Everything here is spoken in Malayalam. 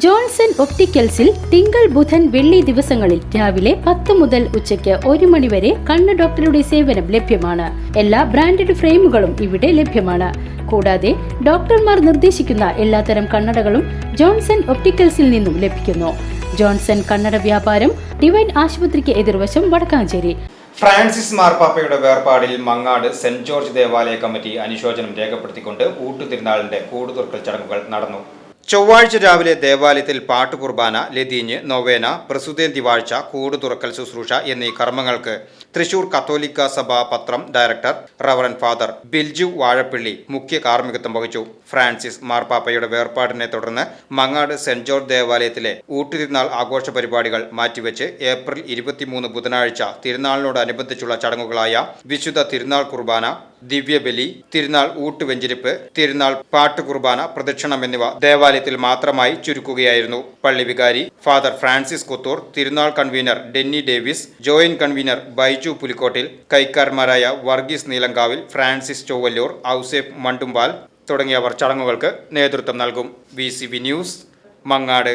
ജോൺസൺ ഒപ്റ്റിക്കൽസിൽ തിങ്കൾ ബുധൻ വെള്ളി ദിവസങ്ങളിൽ രാവിലെ പത്ത് മുതൽ ഉച്ചയ്ക്ക് ഒരു മണിവരെ കണ്ണ് ഡോക്ടറുടെ സേവനം ലഭ്യമാണ്. എല്ലാ ബ്രാൻഡഡ് ഫ്രെയിമുകളും ഇവിടെ ലഭ്യമാണ്. കൂടാതെ ഡോക്ടർമാർ നിർദ്ദേശിക്കുന്ന എല്ലാത്തരം കണ്ണടകളും ജോൺസൺ ഒപ്റ്റിക്കൽസിൽ നിന്നും ലഭിക്കുന്നു. ജോൺസൺ കണ്ണട വ്യാപാരം ഡിവൈൻ ആശുപത്രിക്ക് എതിർവശം വടക്കാഞ്ചേരി. ഫ്രാൻസിസ് മാർപ്പാപ്പയുടെ വേർപാടിൽ മങ്ങാട് സെന്റ് ജോർജ് ദേവാലയ കമ്മിറ്റി അനുശോചനം രേഖപ്പെടുത്തിക്കൊണ്ട് ഊട്ടുതിരുനാളിന്റെ കൂടുതുറക്കൽ ചടങ്ങുകൾ നടന്നു. ചൊവ്വാഴ്ച രാവിലെ ദേവാലയത്തിൽ പാട്ടുകുർബാന ലതീഞ്ഞ് നൊവേന പ്രസുതേന്തി വാഴ്ച കൂട് തുറക്കൽ ശുശ്രൂഷ എന്നീ കർമ്മങ്ങൾക്ക് തൃശൂർ കത്തോലിക്ക സഭാ പത്രം director reverend father Bilju Vazhappilly മുഖ്യ കാർമ്മികത്വം വഹിച്ചു. ഫ്രാൻസിസ് മാർപ്പാപ്പയുടെ വേർപാടിനെ തുടർന്ന് മങ്ങാട് സെന്റ് ജോർജ് ദേവാലയത്തിലെ ഊട്ടുതിരുനാൾ ആഘോഷ പരിപാടികൾ മാറ്റിവെച്ച് ഏപ്രിൽ ഇരുപത്തിമൂന്ന് ബുധനാഴ്ച തിരുനാളിനോടനുബന്ധിച്ചുള്ള ചടങ്ങുകളായ വിശുദ്ധ തിരുനാൾ കുർബാന ദിവ്യബലി തിരുനാൾ ഊട്ടുവെഞ്ചിരിപ്പ് തിരുനാൾ പാട്ടുകുർബാന പ്രദക്ഷിണം എന്നിവ ദേവാലയത്തിൽ മാത്രമായി ചുരുക്കുകയായിരുന്നു. പള്ളി വികാരി ഫാദർ ഫ്രാൻസിസ് കൊത്തൂർ തിരുനാൾ convener Denny Davis joint convener Baiju Pulikkottil കൈക്കാരന്മാരായ Varghese Neelankavil Francis Chowalloor Ouseph Mandumpal തുടങ്ങിയവർ ചടങ്ങുകൾക്ക് നേതൃത്വം നൽകും. V news Mangad.